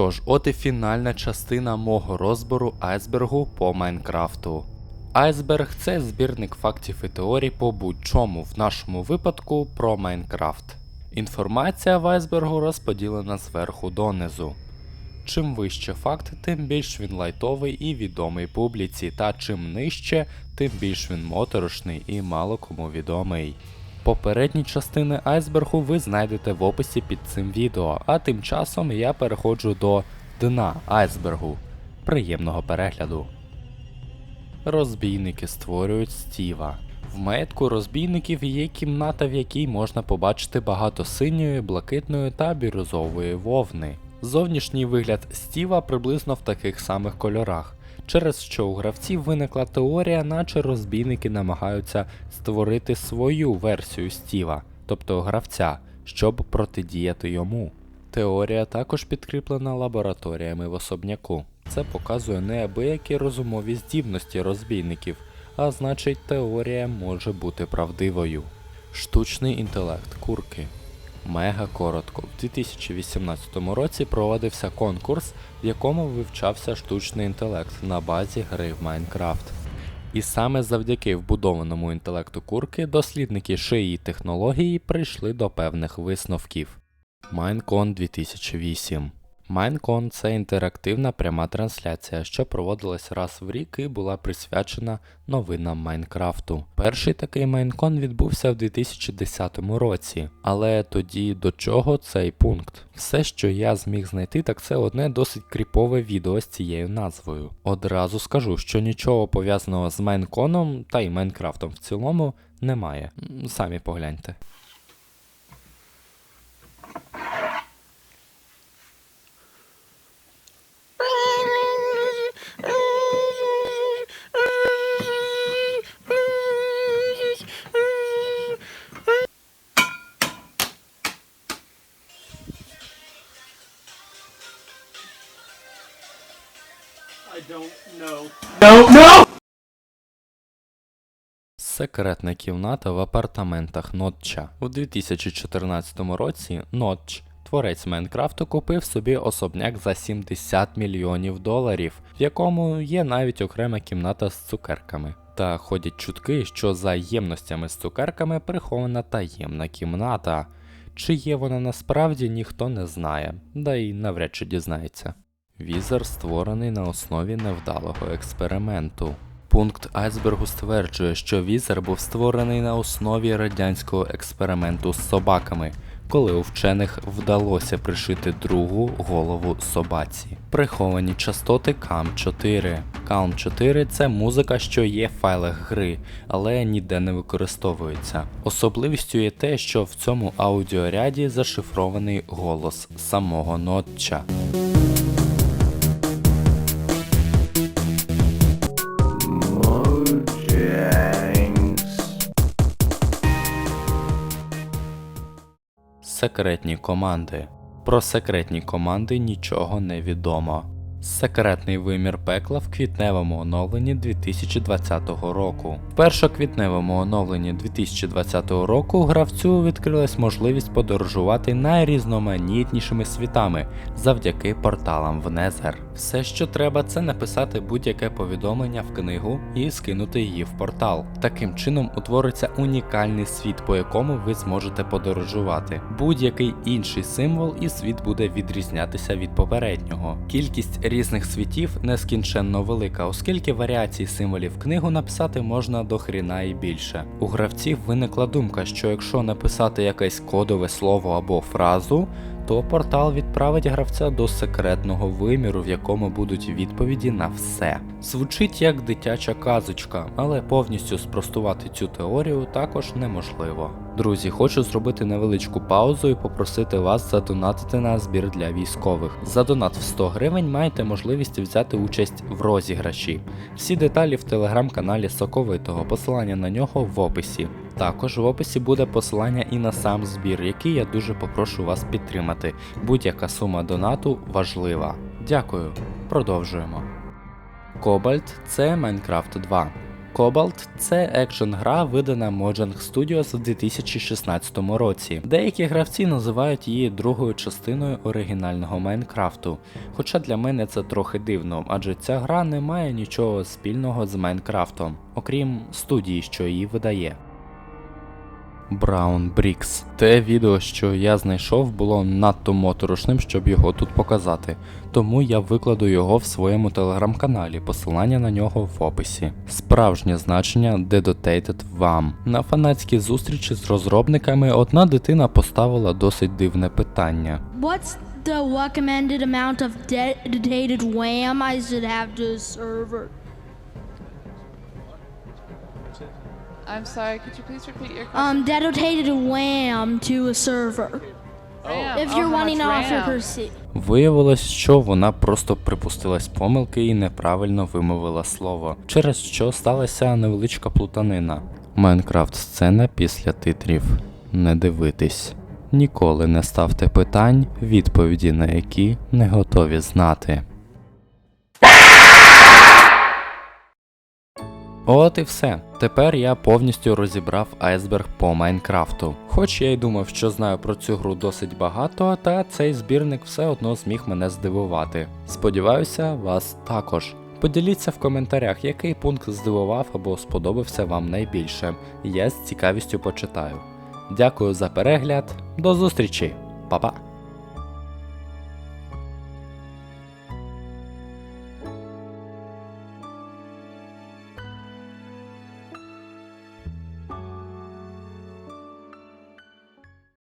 що ж, от і фінальна частина мого розбору айсбергу по Майнкрафту. Айсберг це збірник фактів і теорій по будь-чому, в нашому випадку про Майнкрафт. Інформація в айсбергу розподілена зверху донизу. Чим вище факт, тим більш він лайтовий і відомий публіці, та чим нижче, тим більш він моторошний і мало кому відомий. Попередні частини айсбергу ви знайдете в описі під цим відео, а тим часом я переходжу до дна айсбергу. Приємного перегляду. Розбійники створюють Стіва. В маєтку розбійників є кімната, в якій можна побачити багато синьої, блакитної та бірюзової вовни. Зовнішній вигляд Стіва приблизно в таких самих кольорах, через що у гравців виникла теорія, наче розбійники намагаються створити свою версію Стіва, тобто гравця, щоб протидіяти йому. Теорія також підкріплена лабораторіями в особняку. Це показує неабиякі розумові здібності розбійників, а значить теорія може бути правдивою. Штучний інтелект курки. Мега коротко. В 2018 році проводився конкурс, в якому вивчався штучний інтелект на базі гри в Майнкрафт. І саме завдяки вбудованому інтелекту курки дослідники шиї технології прийшли до певних висновків. Майнкон 2008 Майнкон це інтерактивна пряма трансляція, що проводилась раз в рік і була присвячена новинам Майнкрафту. Перший такий Майнкон відбувся в 2010 році, але тоді до чого цей пункт? Все, що я зміг знайти, так це одне досить кріпове відео з цією назвою. Одразу скажу, що нічого пов'язаного з Майнконом та й Майнкрафтом в цілому немає. Самі погляньте. Don't know. No, no! Секретна кімната в апартаментах Нотча. У 2014 році Нотч, творець Майнкрафту, купив собі особняк за 70 мільйонів доларів, в якому є навіть окрема кімната з цукерками. Та ходять чутки, що за ємностями з цукерками прихована таємна кімната. Чи є вона насправді ніхто не знає, да й навряд чи дізнається. Візер створений на основі невдалого експерименту. Пункт айсбергу стверджує, що візер був створений на основі радянського експерименту з собаками, коли у вчених вдалося пришити другу голову собаці. Приховані частоти CAM4. CAM4 це музика, що є в файлах гри, але ніде не використовується. Особливістю є те, що в цьому аудіоряді зашифрований голос самого нотча. Секретні команди. Про секретні команди нічого не відомо. Секретний вимір пекла в квітневому оновленні 2020 року. В першоквітневому оновленні 2020 року гравцю відкрилась можливість подорожувати найрізноманітнішими світами завдяки порталам в Незер. Все, що треба, це написати будь-яке повідомлення в книгу і скинути її в портал. Таким чином утвориться унікальний світ, по якому ви зможете подорожувати. Будь-який інший символ і світ буде відрізнятися від попереднього. Кількість різних світів нескінченно велика, оскільки варіацій символів книгу написати можна до хріна і більше. У гравців виникла думка, що якщо написати якесь кодове слово або фразу, то портал відправить гравця до секретного виміру, в якому будуть відповіді на все. Звучить як дитяча казочка, але повністю спростувати цю теорію також неможливо. Друзі, хочу зробити невеличку паузу і попросити вас задонатити на збір для військових. За донат в 100 гривень маєте можливість взяти участь в розіграші. Всі деталі в телеграм-каналі Соковитого, посилання на нього в описі. Також в описі буде посилання і на сам збір, який я дуже попрошу вас підтримати. Будь-яка сума донату важлива. Дякую. Продовжуємо. Кобальт це Майнкрафт 2. Cobalt це екшн гра, видана Mojang Studios в 2016 році. Деякі гравці називають її другою частиною оригінального Майнкрафту. Хоча для мене це трохи дивно, адже ця гра не має нічого спільного з Майнкрафтом, окрім студії, що її видає. Brown Bricks. Те відео, що я знайшов, було надто моторошним, щоб його тут показати, тому я викладу його в своєму телеграм-каналі, посилання на нього в описі. Справжнє значення Dedotated вам. На фанатській зустрічі з розробниками одна дитина поставила досить дивне питання. What's the recommended amount of dedicated RAM I should have to server? I'm sorry, could you please repeat your Um, question? dedicated RAM to a server. If Oh, you're how running much off your Виявилось, що вона просто припустилась помилки і неправильно вимовила слово, через що сталася невеличка плутанина. Майнкрафт сцена після титрів. Не дивитись. Ніколи не ставте питань, відповіді на які не готові знати. От і все. Тепер я повністю розібрав айсберг по Майнкрафту. Хоч я й думав, що знаю про цю гру досить багато, та цей збірник все одно зміг мене здивувати. Сподіваюся, вас також. Поділіться в коментарях, який пункт здивував або сподобався вам найбільше. Я з цікавістю почитаю. Дякую за перегляд, до зустрічі, Па-па!